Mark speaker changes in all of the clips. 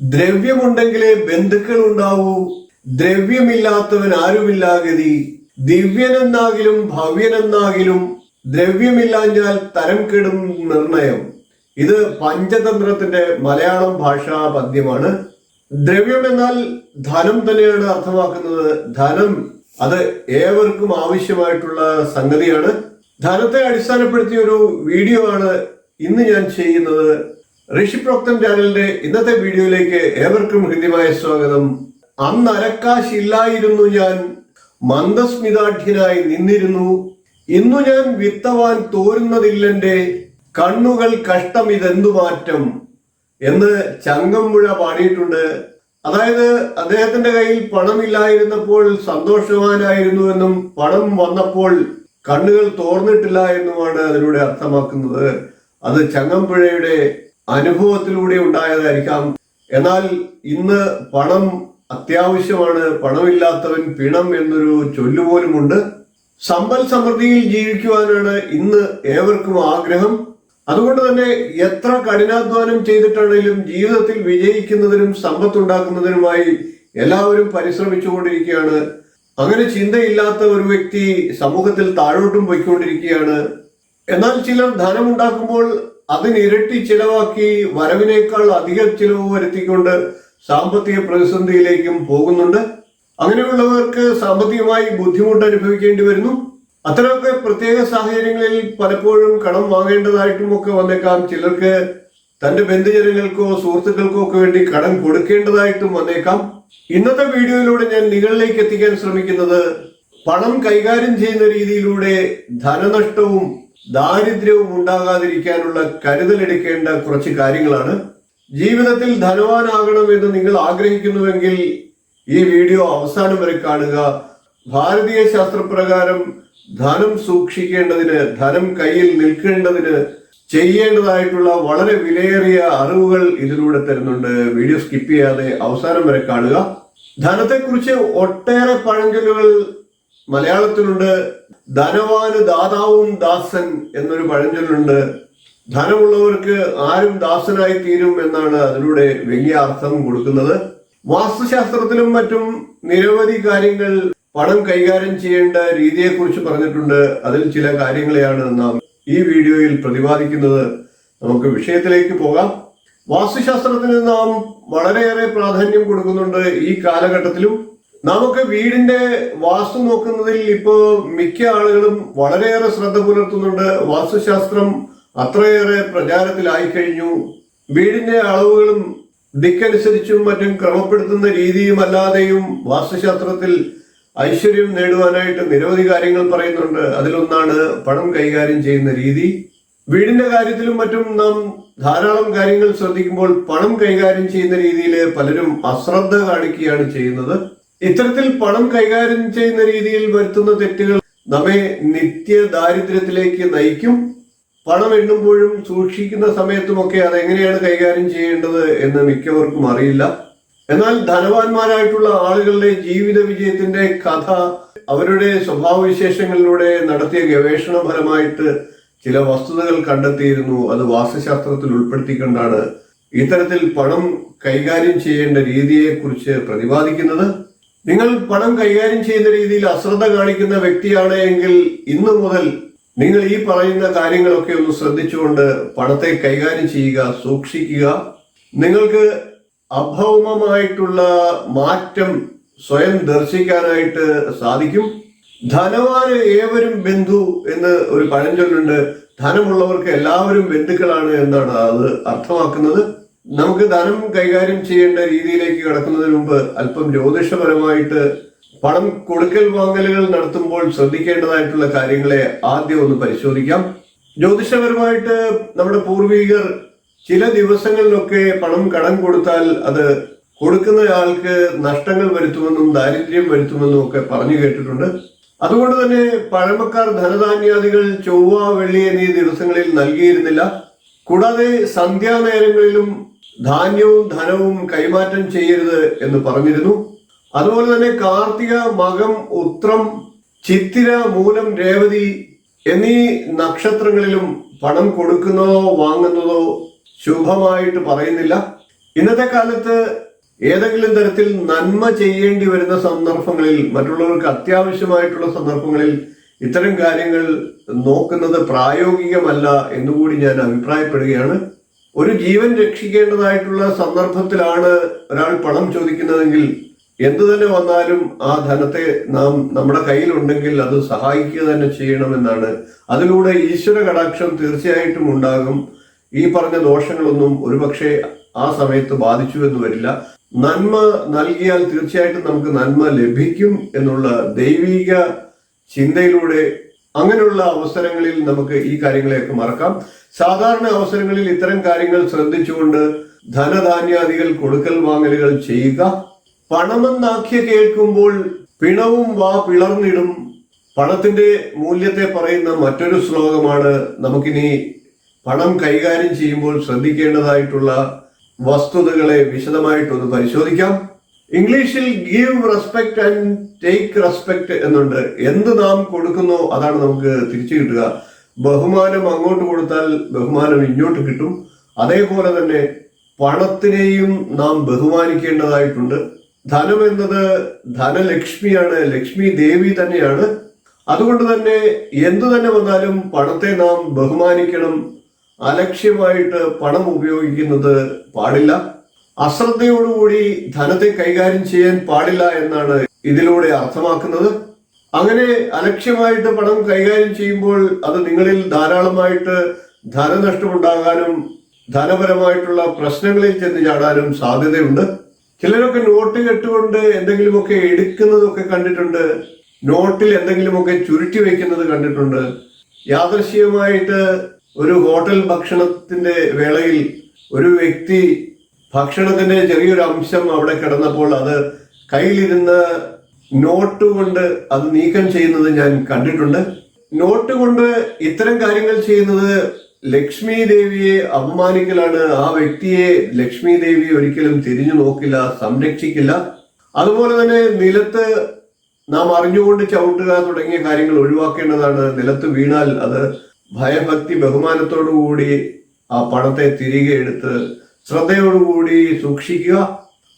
Speaker 1: ദ്രവ്യമുണ്ടെങ്കിലേ ബന്ധുക്കൾ ഉണ്ടാവൂ ദ്രവ്യമില്ലാത്തവൻ ആരുമില്ലാഗതി ദിവ്യനെന്നാകിലും ഭവ്യനെന്നാകിലും ദ്രവ്യമില്ലാഞ്ഞാൽ തരം കെടും നിർണയം. ഇത് പഞ്ചതന്ത്രത്തിന്റെ മലയാളം ഭാഷാ പദ്യമാണ്. ദ്രവ്യം എന്നാൽ ധനം തന്നെയാണ് അർത്ഥമാക്കുന്നത്. ധനം അത് ഏവർക്കും ആവശ്യമായിട്ടുള്ള സംഗതിയാണ്. ധനത്തെ അടിസ്ഥാനപ്പെടുത്തിയ ഒരു വീഡിയോ ആണ് ഇന്ന് ഞാൻ ചെയ്യുന്നത്. ഋഷിപ്രോക്തം ചാനലിന്റെ ഇന്നത്തെ വീഡിയോയിലേക്ക് ഏവർക്കും ഹൃദ്യമായ സ്വാഗതം. അന്ന് അരക്കാശില്ലായിരുന്നു ഞാൻ. മന്ദസ്മിതാഠ്യനായി നിന്നിരുന്നു. ഇന്നു ഞാൻ വിത്തവാൻ തോരുന്നതില്ലെന്റെ കണ്ണുകൾ കഷ്ടം ഇതെന്തു മാറ്റം എന്ന് ചങ്ങമ്പുഴ പാടിയിട്ടുണ്ട്. അതായത് അദ്ദേഹത്തിന്റെ കയ്യിൽ പണമില്ലായിരുന്നപ്പോൾ സന്തോഷവാനായിരുന്നു എന്നും പണം വന്നപ്പോൾ കണ്ണുകൾ തോർന്നിട്ടില്ല എന്നുമാണ് അതിലൂടെ അർത്ഥമാക്കുന്നത്. അത് ചങ്ങമ്പുഴയുടെ അനുഭവത്തിലൂടെ ഉണ്ടായതായിരിക്കാം എന്നാൽ ഇന്ന് പണം അത്യാവശ്യമാണ് പണമില്ലാത്തവൻ പിണം എന്നൊരു ചൊല്ലുപോലുമുണ്ട്. സമ്പൽ സമൃദ്ധിയിൽ ജീവിക്കുവാനാണ് ഇന്ന് ഏവർക്കും ആഗ്രഹം. അതുകൊണ്ട് തന്നെ എത്ര കഠിനാധ്വാനം ചെയ്തിട്ടാണെങ്കിലും ജീവിതത്തിൽ വിജയിക്കുന്നതിനും സമ്പത്തുണ്ടാക്കുന്നതിനുമായി എല്ലാവരും പരിശ്രമിച്ചുകൊണ്ടിരിക്കുകയാണ്. അങ്ങനെ ചിന്തയില്ലാത്ത ഒരു വ്യക്തി സമൂഹത്തിൽ താഴോട്ടും പോയിക്കൊണ്ടിരിക്കുകയാണ്. എന്നാൽ ചിലർ ധനമുണ്ടാക്കുമ്പോൾ അതിനിരട്ടി ചിലവാക്കി വരവിനേക്കാൾ അധിക ചിലവ് വരുത്തിക്കൊണ്ട് സാമ്പത്തിക പ്രതിസന്ധിയിലേക്കും പോകുന്നുണ്ട്. അങ്ങനെയുള്ളവർക്ക് സാമ്പത്തികമായി ബുദ്ധിമുട്ട് അനുഭവിക്കേണ്ടി വരുന്നു. അത്തരമൊക്കെ പ്രത്യേക സാഹചര്യങ്ങളിൽ പലപ്പോഴും കടം വാങ്ങേണ്ടതായിട്ടും ഒക്കെ വന്നേക്കാം. ചിലർക്ക് തന്റെ ബന്ധുജനങ്ങൾക്കോ സുഹൃത്തുക്കൾക്കോ ഒക്കെ വേണ്ടി കടം കൊടുക്കേണ്ടതായിട്ടും വന്നേക്കാം. ഇന്നത്തെ വീഡിയോയിലൂടെ ഞാൻ നിങ്ങളിലേക്ക് എത്തിക്കാൻ ശ്രമിക്കുന്നത് പണം കൈകാര്യം ചെയ്യുന്ന രീതിയിലൂടെ ധനനഷ്ടവും ദാരിദ്ര്യവും ഉണ്ടാകാതിരിക്കാനുള്ള കരുതലെടുക്കേണ്ട കുറച്ച് കാര്യങ്ങളാണ്. ജീവിതത്തിൽ ധനവാനാകണം എന്ന് നിങ്ങൾ ആഗ്രഹിക്കുന്നുവെങ്കിൽ ഈ വീഡിയോ അവസാനം വരെ കാണുക. ഭാരതീയ ശാസ്ത്രപ്രകാരം ധനം സൂക്ഷിക്കേണ്ടതിന് ധനം കയ്യിൽ നിൽക്കേണ്ടതിന് ചെയ്യേണ്ടതായിട്ടുള്ള വളരെ വിലയേറിയ അറിവുകൾ ഇതിലൂടെ തരുന്നുണ്ട്. വീഡിയോ സ്കിപ്പ് ചെയ്യാതെ അവസാനം വരെ കാണുക. ധനത്തെക്കുറിച്ച് ഒട്ടേറെ പഴഞ്ചൊല്ലുകൾ മലയാളത്തിലുണ്ട് ധനവാന് ദാതാവും ദാസൻ എന്നൊരു പഴഞ്ചൊല്ലുണ്ട്. ധനമുള്ളവർക്ക് ആരും ദാസനായി തീരും എന്നാണ് അതിലൂടെ വലിയ അർത്ഥം കൊടുക്കുന്നത്. വാസ്തുശാസ്ത്രത്തിലും മറ്റും നിരവധി കാര്യങ്ങൾ പണം കൈകാര്യം ചെയ്യേണ്ട രീതിയെക്കുറിച്ച് പറഞ്ഞിട്ടുണ്ട്. അതിൽ ചില കാര്യങ്ങളെയാണ് നാം ഈ വീഡിയോയിൽ പ്രതിപാദിക്കുന്നത്. നമുക്ക് വിഷയത്തിലേക്ക് പോകാം. വാസ്തുശാസ്ത്രത്തിന് നാം വളരെയേറെ പ്രാധാന്യം കൊടുക്കുന്നുണ്ട് ഈ കാലഘട്ടത്തിലും. നമുക്ക് വീടിന്റെ വാസ്തു നോക്കുന്നതിൽ ഇപ്പോ മിക്ക ആളുകളും വളരെയേറെ ശ്രദ്ധ പുലർത്തുന്നുണ്ട്. വാസ്തുശാസ്ത്രം അത്രയേറെ പ്രചാരത്തിലായി കഴിഞ്ഞു. വീടിന്റെ അളവുകളും ദിക്കനുസരിച്ചും മറ്റും ക്രമപ്പെടുത്തുന്ന രീതിയും അല്ലാതെയും വാസ്തുശാസ്ത്രത്തിൽ ഐശ്വര്യം നേടുവാനായിട്ട് നിരവധി കാര്യങ്ങൾ പറയുന്നുണ്ട്. അതിലൊന്നാണ് പണം കൈകാര്യം ചെയ്യുന്ന രീതി. വീടിന്റെ കാര്യത്തിലും മറ്റും നാം ധാരാളം കാര്യങ്ങൾ ശ്രദ്ധിക്കുമ്പോൾ പണം കൈകാര്യം ചെയ്യുന്ന രീതിയിൽ പലരും അശ്രദ്ധ കാണിക്കുകയാണ് ചെയ്യുന്നത്. ഇത്തരത്തിൽ പണം കൈകാര്യം ചെയ്യുന്ന രീതിയിൽ വരുത്തുന്ന തെറ്റുകൾ നമ്മെ നിത്യ ദാരിദ്ര്യത്തിലേക്ക് നയിക്കും. പണം എണ്ണുമ്പോഴും സൂക്ഷിക്കുന്ന സമയത്തുമൊക്കെ അതെങ്ങനെയാണ് കൈകാര്യം ചെയ്യേണ്ടത് എന്ന് മിക്കവർക്കും അറിയില്ല. എന്നാൽ ധനവാന്മാരായിട്ടുള്ള ആളുകളുടെ ജീവിത വിജയത്തിന്റെ കഥ അവരുടെ സ്വഭാവവിശേഷങ്ങളിലൂടെ നടത്തിയ ഗവേഷണ ഫലമായിട്ട് ചില വസ്തുതകൾ കണ്ടെത്തിയിരുന്നു. അത് വാസ്തുശാസ്ത്രത്തിൽ ഉൾപ്പെടുത്തിക്കൊണ്ടാണ് ഇത്തരത്തിൽ പണം കൈകാര്യം ചെയ്യേണ്ട രീതിയെക്കുറിച്ച് പ്രതിപാദിക്കുന്നത്. നിങ്ങൾ പണം കൈകാര്യം ചെയ്യുന്ന രീതിയിൽ അശ്രദ്ധ കാണിക്കുന്ന വ്യക്തിയാണ് എങ്കിൽ ഇന്നു മുതൽ നിങ്ങൾ ഈ പറയുന്ന കാര്യങ്ങളൊക്കെ ഒന്ന് ശ്രദ്ധിച്ചുകൊണ്ട് പണത്തെ കൈകാര്യം ചെയ്യുക സൂക്ഷിക്കുക. നിങ്ങൾക്ക് അഭൗമമായിട്ടുള്ള മാറ്റം സ്വയം ദർശിക്കാനായിട്ട് സാധിക്കും. ധനവാന് ഏവരും ബന്ധു എന്ന് ഒരു പഴഞ്ചൊല്ലുണ്ട്. ധനമുള്ളവർക്ക് എല്ലാവരും ബന്ധുക്കളാണ് എന്നാണ് അത് അർത്ഥമാക്കുന്നത്. നമുക്ക് ധനം കൈകാര്യം ചെയ്യേണ്ട രീതിയിലേക്ക് കടക്കുന്നതിന് മുമ്പ് അല്പം ജ്യോതിഷപരമായിട്ട് പണം കൊടുക്കൽ വാങ്ങലുകൾ നടത്തുമ്പോൾ ശ്രദ്ധിക്കേണ്ടതായിട്ടുള്ള കാര്യങ്ങളെ ആദ്യം ഒന്ന് പരിശോധിക്കാം. ജ്യോതിഷപരമായിട്ട് നമ്മുടെ പൂർവികർ ചില ദിവസങ്ങളിലൊക്കെ പണം കടം കൊടുത്താൽ അത് കൊടുക്കുന്ന ആൾക്ക് നഷ്ടങ്ങൾ വരുത്തുമെന്നും ദാരിദ്ര്യം വരുത്തുമെന്നും ഒക്കെ പറഞ്ഞു കേട്ടിട്ടുണ്ട്. അതുകൊണ്ട് തന്നെ പഴമക്കാർ ധനധാന്യാദികൾ ചൊവ്വ വെള്ളി എന്നീ ദിവസങ്ങളിൽ നൽകിയിരുന്നില്ല. കൂടാതെ സന്ധ്യാനേരങ്ങളിലും ധാന്യവും ധനവും കൈമാറ്റം ചെയ്യരുത് എന്ന് പറഞ്ഞിരുന്നു. അതുപോലെ തന്നെ കാർത്തിക മകം ഉത്രം ചിത്തിര മൂലം രേവതി എന്നീ നക്ഷത്രങ്ങളിലും പണം കൊടുക്കുന്നതോ വാങ്ങുന്നതോ ശുഭമായിട്ട് പറയുന്നില്ല. ഇന്നത്തെ കാലത്ത് ഏതെങ്കിലും തരത്തിൽ നന്മ ചെയ്യേണ്ടി വരുന്ന സന്ദർഭങ്ങളിൽ മറ്റുള്ളവർക്ക് അത്യാവശ്യമായിട്ടുള്ള സന്ദർഭങ്ങളിൽ ഇത്തരം കാര്യങ്ങൾ നോക്കുന്നത് പ്രായോഗികമല്ല എന്നുകൂടി ഞാൻ അഭിപ്രായപ്പെടുകയാണ്. ഒരു ജീവൻ രക്ഷിക്കേണ്ടതായിട്ടുള്ള സന്ദർഭത്തിലാണ് ഒരാൾ പണം ചോദിക്കുന്നതെങ്കിൽ എന്തു തന്നെ വന്നാലും ആ ധനത്തെ നാം നമ്മുടെ കയ്യിലുണ്ടെങ്കിൽ അത് സഹായിക്കുക തന്നെ ചെയ്യണമെന്നാണ്. അതിലൂടെ ഈശ്വര കടാക്ഷം തീർച്ചയായിട്ടും ഉണ്ടാകും. ഈ പറഞ്ഞ ദോഷങ്ങളൊന്നും ഒരുപക്ഷെ ആ സമയത്ത് ബാധിച്ചു എന്ന് വരില്ല. നന്മ നൽകിയാൽ തീർച്ചയായിട്ടും നമുക്ക് നന്മ ലഭിക്കും എന്നുള്ള ദൈവിക ചിന്തയിലൂടെ അങ്ങനെയുള്ള അവസരങ്ങളിൽ നമുക്ക് ഈ കാര്യങ്ങളെയൊക്കെ മറക്കാം. സാധാരണ അവസരങ്ങളിൽ ഇത്തരം കാര്യങ്ങൾ ശ്രദ്ധിച്ചുകൊണ്ട് ധനധാന്യാദികൾ കൊടുക്കൽ വാങ്ങലുകൾ ചെയ്യുക. പണമെന്നാഖ്യ കേൾക്കുമ്പോൾ പിണവും വാ പിളർന്നിടും. പണത്തിന്റെ മൂല്യത്തെ പറയുന്ന മറ്റൊരു ശ്ലോകമാണ് നമുക്കിനി പണം കൈകാര്യം ചെയ്യുമ്പോൾ ശ്രദ്ധിക്കേണ്ടതായിട്ടുള്ള വസ്തുതകളെ വിശദമായിട്ടൊന്ന് പരിശോധിക്കാം. ഇംഗ്ലീഷിൽ give respect and take respect എന്നുണ്ട്. എന്ത് നാം കൊടുക്കുന്നു അതാണ് നമുക്ക് തിരിച്ചു കിട്ടുക. ബഹുമാനം അങ്ങോട്ട് കൊടുത്താൽ ബഹുമാനം ഇങ്ങോട്ട് കിട്ടും. അതേപോലെ തന്നെ പണത്തിനെയും നാം ബഹുമാനിക്കേണ്ടതായിട്ടുണ്ട്. ധനം എന്നത് ധനലക്ഷ്മിയാണ്. ലക്ഷ്മി ദേവി തന്നെയാണ്. അതുകൊണ്ട് തന്നെ എന്തു തന്നെ വന്നാലും പണത്തെ നാം ബഹുമാനിക്കണം. അലക്ഷ്യമായിട്ട് പണം ഉപയോഗിക്കുന്നത് പാടില്ല. അശ്രദ്ധയോടുകൂടി ധനത്തെ കൈകാര്യം ചെയ്യാൻ പാടില്ല എന്നാണ് ഇതിലൂടെ അർത്ഥമാക്കുന്നത്. അങ്ങനെ അലക്ഷ്യമായിട്ട് പണം കൈകാര്യം ചെയ്യുമ്പോൾ അത് നിങ്ങളിൽ ധാരാളമായിട്ട് ധനനഷ്ടമുണ്ടാകാനും ധനപരമായിട്ടുള്ള പ്രശ്നങ്ങളിൽ ചെന്ന് ചാടാനും സാധ്യതയുണ്ട്. ചിലരൊക്കെ നോട്ട് കെട്ടുകൊണ്ട് എന്തെങ്കിലുമൊക്കെ എടുക്കുന്നതൊക്കെ കണ്ടിട്ടുണ്ട്. നോട്ടിൽ എന്തെങ്കിലുമൊക്കെ ചുരുട്ടി വെക്കുന്നത് കണ്ടിട്ടുണ്ട്. യാദൃശ്യമായിട്ട് ഒരു ഹോട്ടൽ ഭക്ഷണത്തിന്റെ വേളയിൽ ഒരു വ്യക്തി ഭക്ഷണത്തിന്റെ ചെറിയൊരു അംശം അവിടെ കിടന്നപ്പോൾ അത് കയ്യിലിരുന്ന് നോട്ട് കൊണ്ട് അത് നീക്കം ചെയ്യുന്നത് ഞാൻ കണ്ടിട്ടുണ്ട്. നോട്ട് കൊണ്ട് ഇത്തരം കാര്യങ്ങൾ ചെയ്യുന്നത് ലക്ഷ്മി ദേവിയെ അപമാനിക്കലാണ്. ആ വ്യക്തിയെ ലക്ഷ്മി ദേവി ഒരിക്കലും തിരിഞ്ഞു നോക്കില്ല സംരക്ഷിക്കില്ല. അതുപോലെ തന്നെ നിലത്ത് നാം അറിഞ്ഞുകൊണ്ട് ചവിട്ടുക തുടങ്ങിയ കാര്യങ്ങൾ ഒഴിവാക്കേണ്ടതാണ്. നിലത്ത് വീണാൽ അത് ഭയഭക്തി ബഹുമാനത്തോടു കൂടി ആ പണത്തെ തിരികെ എടുത്ത് ശ്രദ്ധയോടുകൂടി സൂക്ഷിക്കുക.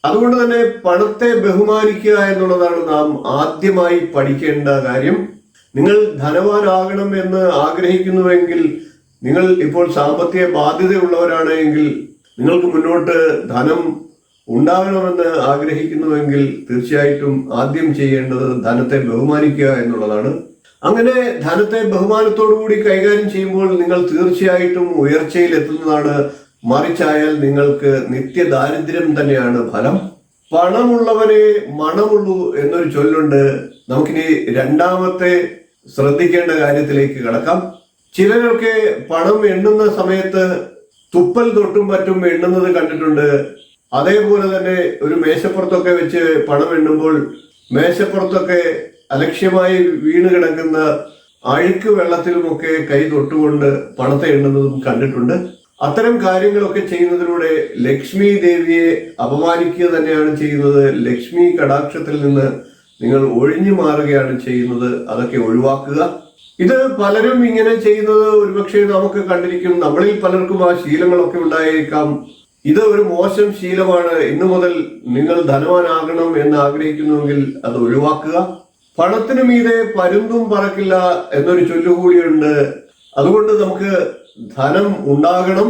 Speaker 1: അതുകൊണ്ട് തന്നെ പണത്തെ ബഹുമാനിക്കുക എന്നുള്ളതാണ് നാം ആദ്യമായി പഠിക്കേണ്ട കാര്യം. നിങ്ങൾ ധനവാനാകണം എന്ന് ആഗ്രഹിക്കുന്നുവെങ്കിൽ നിങ്ങൾ ഇപ്പോൾ സാമ്പത്തിക ബാധ്യതയുള്ളവരാണ് എങ്കിൽ നിങ്ങൾക്ക് മുന്നോട്ട് ധനം ഉണ്ടാകണമെന്ന് ആഗ്രഹിക്കുന്നുവെങ്കിൽ തീർച്ചയായിട്ടും ആദ്യം ചെയ്യേണ്ടത് ധനത്തെ ബഹുമാനിക്കുക എന്നുള്ളതാണ്. അങ്ങനെ ധനത്തെ ബഹുമാനത്തോടു കൂടി കൈകാര്യം ചെയ്യുമ്പോൾ നിങ്ങൾ തീർച്ചയായിട്ടും ഉയർച്ചയിൽ എത്തുന്നതാണ് മറിച്ചായാൽ നിങ്ങൾക്ക് നിത്യദാരിദ്ര്യം തന്നെയാണ് ഫലം. പണമുള്ളവരെ മണമുള്ളൂ എന്നൊരു ചൊല്ലുണ്ട്. നമുക്കിനി രണ്ടാമത്തെ ശ്രദ്ധിക്കേണ്ട കാര്യത്തിലേക്ക് കടക്കാം. ചിലരൊക്കെ പണം എണ്ണുന്ന സമയത്ത് തുപ്പൽ തൊട്ടും പറ്റും എണ്ണുന്നത് കണ്ടിട്ടുണ്ട്. അതേപോലെ തന്നെ ഒരു മേശപ്പുറത്തൊക്കെ വെച്ച് പണം എണ്ണുമ്പോൾ മേശപ്പുറത്തൊക്കെ അലക്ഷ്യമായി വീണ് കിടക്കുന്ന അഴുക്ക് വെള്ളത്തിലുമൊക്കെ കൈ തൊട്ടുകൊണ്ട് പണത്തെ എണ്ണുന്നതും കണ്ടിട്ടുണ്ട്. അത്തരം കാര്യങ്ങളൊക്കെ ചെയ്യുന്നതിലൂടെ ലക്ഷ്മി ദേവിയെ അപമാനിക്കുക തന്നെയാണ് ചെയ്യുന്നത്. ലക്ഷ്മി കടാക്ഷത്തിൽ നിന്ന് നിങ്ങൾ ഒഴിഞ്ഞു മാറുകയാണ് ചെയ്യുന്നത്. അതൊക്കെ ഒഴിവാക്കുക. ഇത് പലരും ഇങ്ങനെ ചെയ്യുന്നത് ഒരുപക്ഷെ നമുക്ക് കണ്ടിരിക്കും. നമ്മളിൽ പലർക്കും ആ ശീലങ്ങളൊക്കെ ഉണ്ടായേക്കാം. ഇത് ഒരു മോശം ശീലമാണ്. ഇന്നു മുതൽ നിങ്ങൾ ധനവാനാകണം എന്ന് ആഗ്രഹിക്കുന്നുവെങ്കിൽ അത് ഒഴിവാക്കുക. പണത്തിനു മീതെ പരുന്തും പറക്കില്ല എന്നൊരു ചൊല്ലുകൂടിയുണ്ട്. അതുകൊണ്ട് നമുക്ക് ധനം ഉണ്ടാകണം.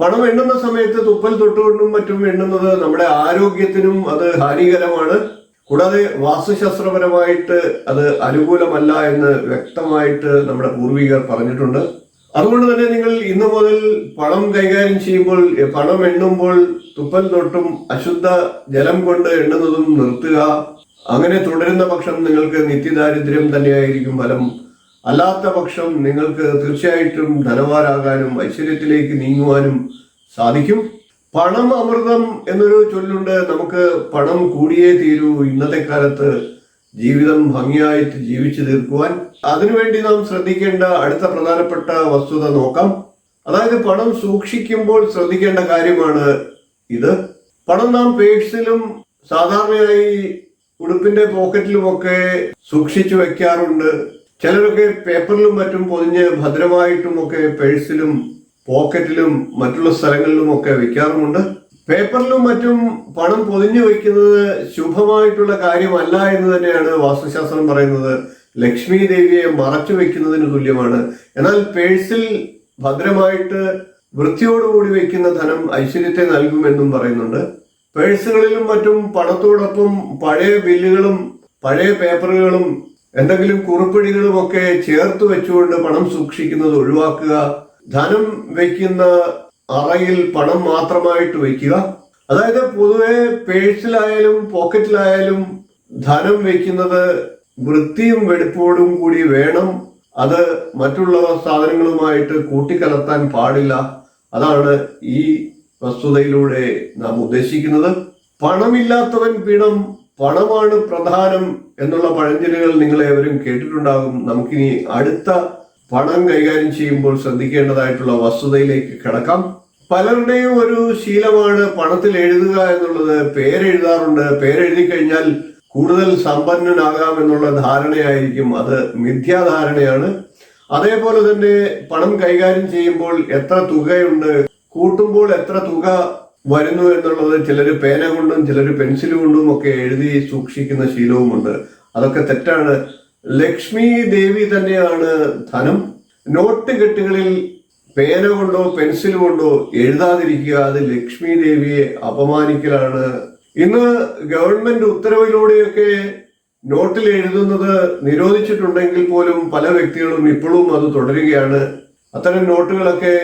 Speaker 1: പണം എണ്ണുന്ന സമയത്ത് തുപ്പൽ തൊട്ടുകൊണ്ടും മറ്റും എണ്ണുന്നത് നമ്മുടെ ആരോഗ്യത്തിനും അത് ഹാനികരമാണ്. കൂടാതെ വാസ്തുശാസ്ത്രപരമായിട്ട് അത് അനുകൂലമല്ല എന്ന് വ്യക്തമായിട്ട് നമ്മുടെ പൂർവികർ പറഞ്ഞിട്ടുണ്ട്. അതുകൊണ്ട് തന്നെ നിങ്ങൾ ഇന്നു മുതൽ പണം കൈകാര്യം ചെയ്യുമ്പോൾ പണം എണ്ണുമ്പോൾ തുപ്പൽ തൊട്ടും അശുദ്ധ ജലം കൊണ്ട് എണ്ണുന്നതും നിർത്തുക. അങ്ങനെ തുടരുന്ന പക്ഷം നിങ്ങൾക്ക് നിത്യദാരിദ്ര്യം തന്നെയായിരിക്കും ഫലം. അല്ലാത്ത പക്ഷം നിങ്ങൾക്ക് തീർച്ചയായിട്ടും ധനവാനാകാനും ഐശ്വര്യത്തിലേക്ക് നീങ്ങുവാനും സാധിക്കും. പണം അമൃതം എന്നൊരു ചൊല്ലുണ്ട്. നമുക്ക് പണം കൂടിയേ തീരൂ ഇന്നത്തെ കാലത്ത് ജീവിതം ഭംഗിയായിട്ട് ജീവിച്ചു തീർക്കുവാൻ. അതിനുവേണ്ടി നാം ശ്രദ്ധിക്കേണ്ട അടുത്ത പ്രധാനപ്പെട്ട വസ്തുത നോക്കാം. അതായത് പണം സൂക്ഷിക്കുമ്പോൾ ശ്രദ്ധിക്കേണ്ട കാര്യമാണ് ഇത്. പണം നാം പേഴ്സിലും സാധാരണയായി ഉടുപ്പിന്റെ പോക്കറ്റിലുമൊക്കെ സൂക്ഷിച്ചു വെക്കാറുണ്ട് ചിലരൊക്കെ പേപ്പറിലും മറ്റും പൊതിഞ്ഞ് ഭദ്രമായിട്ടുമൊക്കെ പേഴ്സിലും പോക്കറ്റിലും മറ്റുള്ള സ്ഥലങ്ങളിലും ഒക്കെ വെക്കാറുമുണ്ട്. പേപ്പറിലും മറ്റും പണം പൊതിഞ്ഞു വയ്ക്കുന്നത് ശുഭമായിട്ടുള്ള കാര്യമല്ല എന്ന് തന്നെയാണ് വാസ്തുശാസ്ത്രം പറയുന്നത്. ലക്ഷ്മി ദേവിയെ മറച്ചു വെക്കുന്നതിന് തുല്യമാണ്. എന്നാൽ പേഴ്സിൽ ഭദ്രമായിട്ട് വൃത്തിയോടുകൂടി വെക്കുന്ന ധനം ഐശ്വര്യത്തെ നൽകുമെന്നും പറയുന്നുണ്ട്. പേഴ്സുകളിലും മറ്റും പണത്തോടൊപ്പം പഴയ ബില്ലുകളും പഴയ പേപ്പറുകളും എന്തെങ്കിലും കുറിപ്പിടികളുമൊക്കെ ചേർത്ത് വെച്ചുകൊണ്ട് പണം സൂക്ഷിക്കുന്നത് ഒഴിവാക്കുക ധനം വയ്ക്കുന്ന അറയിൽ പണം മാത്രമായിട്ട് വയ്ക്കുക. അതായത് പൊതുവെ പേഴ്സിലായാലും പോക്കറ്റിലായാലും ധനം വയ്ക്കുന്നത് വൃത്തിയും വെടുപ്പോടും കൂടി വേണം. അത് മറ്റുള്ള സാധനങ്ങളുമായിട്ട് കൂട്ടിക്കലർത്താൻ പാടില്ല. അതാണ് ഈ വസ്തുതയിലൂടെ നാം ഉദ്ദേശിക്കുന്നത്. പണമില്ലാത്തവൻ പിണം പണമാണ് പ്രധാനം എന്നുള്ള പഴഞ്ചൊല്ലുകൾ നിങ്ങൾ ഏവരും കേട്ടിട്ടുണ്ടാകും. നമുക്കിനി അടുത്ത പണം കൈകാര്യം ചെയ്യുമ്പോൾ ശ്രദ്ധിക്കേണ്ടതായിട്ടുള്ള വസ്തുതയിലേക്ക് കിടക്കാം. പലരുടെയും ഒരു ശീലമാണ് പണത്തിൽ എഴുതുക എന്നുള്ളത്. പേരെഴുതാറുണ്ട്. പേരെഴുതി കഴിഞ്ഞാൽ കൂടുതൽ സമ്പന്നനാകാം എന്നുള്ള ധാരണയായിരിക്കും. അത് മിഥ്യാധാരണയാണ്. അതേപോലെ തന്നെ പണം കൈകാര്യം ചെയ്യുമ്പോൾ എത്ര തുകയുണ്ട്? കൂട്ടുമ്പോൾ എത്ര തുക വരുന്നു എന്നുള്ളത് ചിലർ പേന കൊണ്ടും ചിലർ പെൻസിൽ കൊണ്ടും ഒക്കെ എഴുതി സൂക്ഷിക്കുന്ന ശീലവുമുണ്ട്. അതൊക്കെ തെറ്റാണ്. ലക്ഷ്മി ദേവി തന്നെയാണ് ധനം. നോട്ട് കെട്ടുകളിൽ പേന കൊണ്ടോ പെൻസിൽ കൊണ്ടോ എഴുതാതിരിക്കുക അത് ലക്ഷ്മി ദേവിയെ അപമാനിക്കലാണ്. ഇന്ന് ഗവൺമെന്റ് ഉത്തരവിലൂടെയൊക്കെ നോട്ടിൽ എഴുതുന്നത് നിരോധിച്ചിട്ടുണ്ടെങ്കിൽ പോലും പല വ്യക്തികളും ഇപ്പോഴും അത് തുടരുകയാണ്. അത്തരം നോട്ടുകളൊക്കെ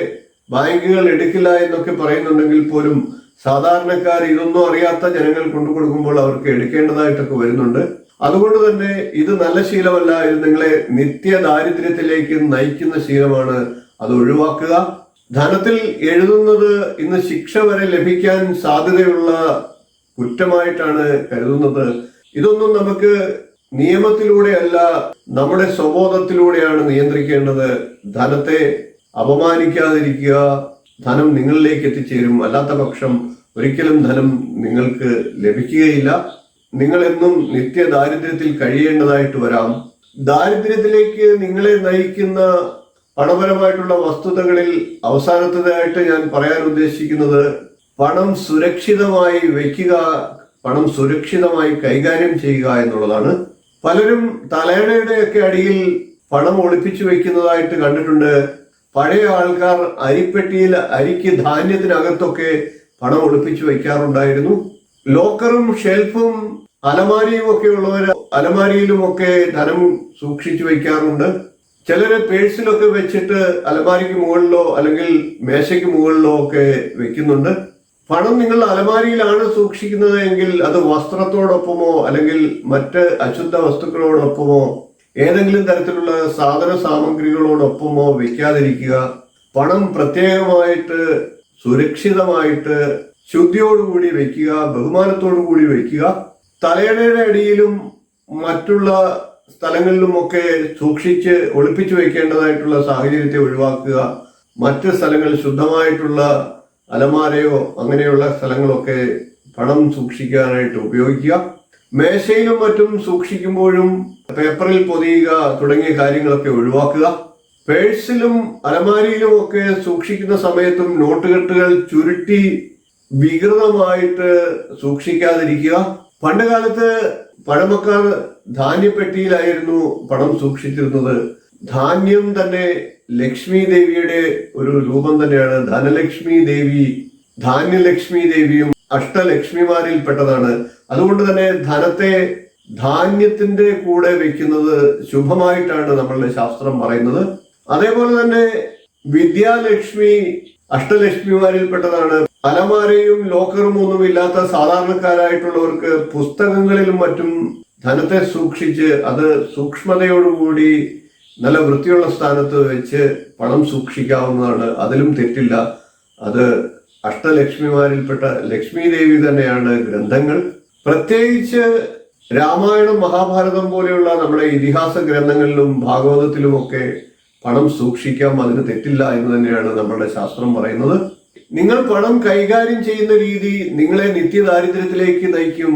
Speaker 1: ബാങ്കുകൾ എടുക്കില്ല എന്നൊക്കെ പറയുന്നുണ്ടെങ്കിൽ പോലും സാധാരണക്കാർ ഇതൊന്നും അറിയാത്ത ജനങ്ങൾ കൊണ്ടു കൊടുക്കുമ്പോൾ അവർക്ക് എടുക്കേണ്ടതായിട്ടൊക്കെ വരുന്നുണ്ട്. അതുകൊണ്ട് തന്നെ ഇത് നല്ല ശീലമല്ല ഇത് നിങ്ങളെ നിത്യ ദാരിദ്ര്യത്തിലേക്ക് നയിക്കുന്ന ശീലമാണ്. അത് ഒഴിവാക്കുക. ധനത്തിൽ എഴുതുന്നത് ഇന്ന് ശിക്ഷ വരെ ലഭിക്കാൻ സാധ്യതയുള്ള കുറ്റമായിട്ടാണ് കരുതുന്നത്. ഇതൊന്നും നമുക്ക് നിയമത്തിലൂടെയല്ല നമ്മുടെ സ്വബോധത്തിലൂടെയാണ് നിയന്ത്രിക്കേണ്ടത്. ധനത്തെ അപമാനിക്കാതിരിക്കുക ധനം നിങ്ങളിലേക്ക് എത്തിച്ചേരും. അല്ലാത്ത പക്ഷം ഒരിക്കലും ധനം നിങ്ങൾക്ക് ലഭിക്കുകയില്ല. നിങ്ങളെന്നും നിത്യ ദാരിദ്ര്യത്തിൽ കഴിയേണ്ടതായിട്ട് വരാം. ദാരിദ്ര്യത്തിലേക്ക് നിങ്ങളെ നയിക്കുന്ന പണപരമായിട്ടുള്ള വസ്തുതകളിൽ അവസാനത്തേതായിട്ട് ഞാൻ പറയാൻ ഉദ്ദേശിക്കുന്നത് പണം സുരക്ഷിതമായി വയ്ക്കുക പണം സുരക്ഷിതമായി കൈകാര്യം ചെയ്യുക എന്നുള്ളതാണ്. പലരും തലയണയുടെ ഒക്കെ അടിയിൽ പണം ഒളിപ്പിച്ചു വെക്കുന്നതായിട്ട് കണ്ടിട്ടുണ്ട്. പഴയ ആൾക്കാർ അരിപ്പെട്ടിയിൽ അരിക്ക് ധാന്യത്തിനകത്തൊക്കെ പണം ഒളിപ്പിച്ചു വയ്ക്കാറുണ്ടായിരുന്നു. ലോക്കറും ഷെൽഫും അലമാരിയും ഒക്കെ ഉള്ളവർ അലമാരിയിലും ഒക്കെ ധനം സൂക്ഷിച്ചു വയ്ക്കാറുണ്ട്. ചിലര് പേഴ്സിലൊക്കെ വെച്ചിട്ട് അലമാരിക്ക് മുകളിലോ അല്ലെങ്കിൽ മേശയ്ക്ക് മുകളിലോ ഒക്കെ വെക്കുന്നുണ്ട്. പണം നിങ്ങൾ അലമാരിയിലാണ് സൂക്ഷിക്കുന്നത് എങ്കിൽ അത് വസ്ത്രത്തോടൊപ്പമോ അല്ലെങ്കിൽ മറ്റ് അശുദ്ധ വസ്തുക്കളോടൊപ്പമോ ഏതെങ്കിലും തരത്തിലുള്ള സാധന സാമഗ്രികളോടൊപ്പമോ വെക്കാതിരിക്കുക പണം പ്രത്യേകമായിട്ട് സുരക്ഷിതമായിട്ട് ശുദ്ധിയോടുകൂടി വെക്കുക ബഹുമാനത്തോടു കൂടി വെക്കുക തലയണയുടെ അടിയിലും മറ്റുള്ള സ്ഥലങ്ങളിലുമൊക്കെ സൂക്ഷിച്ച് ഒളിപ്പിച്ചു വെക്കേണ്ടതായിട്ടുള്ള സാഹചര്യത്തെ ഒഴിവാക്കുക. മറ്റ് സ്ഥലങ്ങൾ ശുദ്ധമായിട്ടുള്ള അലമാരയോ അങ്ങനെയുള്ള സ്ഥലങ്ങളൊക്കെ പണം സൂക്ഷിക്കാനായിട്ട് ഉപയോഗിക്കുക. മേശയിലും മറ്റും സൂക്ഷിക്കുമ്പോഴും പേപ്പറിൽ പൊതിയുക തുടങ്ങിയ കാര്യങ്ങളൊക്കെ ഒഴിവാക്കുക. പേഴ്സിലും അലമാരിയിലും ഒക്കെ സൂക്ഷിക്കുന്ന സമയത്തും നോട്ടുകെട്ടുകൾ ചുരുട്ടി വികൃതമായിട്ട് സൂക്ഷിക്കാതിരിക്കുക. പണ്ട് കാലത്ത് പഴമക്കാർ ധാന്യപ്പെട്ടിയിലായിരുന്നു പണം സൂക്ഷിച്ചിരുന്നത്. ധാന്യം തന്നെ ലക്ഷ്മി ദേവിയുടെ ഒരു രൂപം തന്നെയാണ്. ധനലക്ഷ്മി ദേവി ധാന്യലക്ഷ്മി ദേവിയും അഷ്ടലക്ഷ്മിമാരിൽ പെട്ടതാണ് അതുകൊണ്ട് തന്നെ ധനത്തെ ധാന്യത്തിന്റെ കൂടെ വെക്കുന്നത് ശുഭമായിട്ടാണ് നമ്മളുടെ ശാസ്ത്രം പറയുന്നത്. അതേപോലെ തന്നെ വിദ്യാലക്ഷ്മി അഷ്ടലക്ഷ്മിമാരിൽ പെട്ടതാണ് അലമാരയും ലോക്കറും ഒന്നും ഇല്ലാത്ത സാധാരണക്കാരായിട്ടുള്ളവർക്ക് പുസ്തകങ്ങളിലും മറ്റും ധനത്തെ സൂക്ഷിച്ച് അത് സൂക്ഷ്മതയോടുകൂടി നല്ല വൃത്തിയുള്ള സ്ഥാനത്ത് വെച്ച് പണം സൂക്ഷിക്കാവുന്നതാണ്. അതിലും തെറ്റില്ല. അത് അഷ്ടലക്ഷ്മിമാരിൽപ്പെട്ട ലക്ഷ്മി ദേവി തന്നെയാണ് ഗ്രന്ഥങ്ങൾ. പ്രത്യേകിച്ച് രാമായണം മഹാഭാരതം പോലെയുള്ള നമ്മുടെ ഇതിഹാസ ഗ്രന്ഥങ്ങളിലും ഭാഗവതത്തിലുമൊക്കെ പണം സൂക്ഷിക്കാം അതിന് തെറ്റില്ല എന്ന് തന്നെയാണ് നമ്മുടെ ശാസ്ത്രം പറയുന്നത്. നിങ്ങൾ പണം കൈകാര്യം ചെയ്യുന്ന രീതി നിങ്ങളെ നിത്യദാരിദ്ര്യത്തിലേക്ക് നയിക്കും.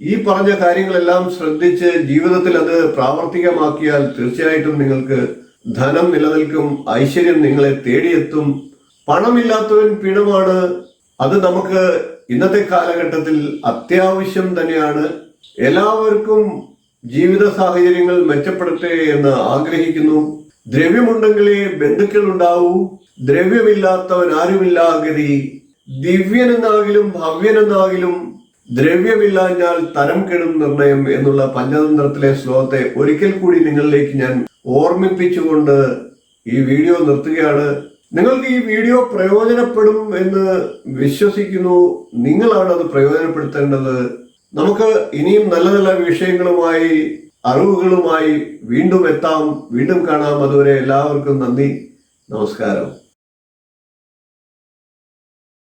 Speaker 1: ഈ പറഞ്ഞ കാര്യങ്ങളെല്ലാം ശ്രദ്ധിച്ച് ജീവിതത്തിൽ അത് പ്രാവർത്തികമാക്കിയാൽ തീർച്ചയായിട്ടും നിങ്ങൾക്ക് ധനം നിലനിൽക്കും ഐശ്വര്യം നിങ്ങളെ തേടിയെത്തും. പണമില്ലാത്തവൻ പിണമാണ് അത് നമുക്ക് ഇന്നത്തെ കാലഘട്ടത്തിൽ അത്യാവശ്യം തന്നെയാണ്. എല്ലാവർക്കും ജീവിത സാഹചര്യങ്ങൾ മെച്ചപ്പെടട്ടെ എന്ന് ആഗ്രഹിക്കുന്നു. ദ്രവ്യമുണ്ടെങ്കിലേ ബന്ധുക്കൾ ഉണ്ടാവൂ ദ്രവ്യമില്ലാത്തവൻ ആരുമില്ലാകരി ദിവ്യനെന്നാകിലും ഭവ്യനെന്നാകിലും ദ്രവ്യമില്ലാഞ്ഞാൽ തരം കെടും നിർണയം എന്നുള്ള പഞ്ചതന്ത്രത്തിലെ ശ്ലോകത്തെ ഒരിക്കൽ കൂടി നിങ്ങളിലേക്ക് ഞാൻ ഓർമ്മിപ്പിച്ചുകൊണ്ട് ഈ വീഡിയോ നിർത്തുകയാണ്. നിങ്ങൾക്ക് ഈ വീഡിയോ പ്രയോജനപ്പെടും എന്ന് വിശ്വസിക്കുന്നു. നിങ്ങളാണ് അത് പ്രയോജനപ്പെടുത്തേണ്ടത്. നമുക്ക് ഇനിയും നല്ല നല്ല വിഷയങ്ങളുമായി അറിവുകളുമായി വീണ്ടും എത്താം. വീണ്ടും കാണാം. അതുവരെ എല്ലാവർക്കും നന്ദി. നമസ്കാരം.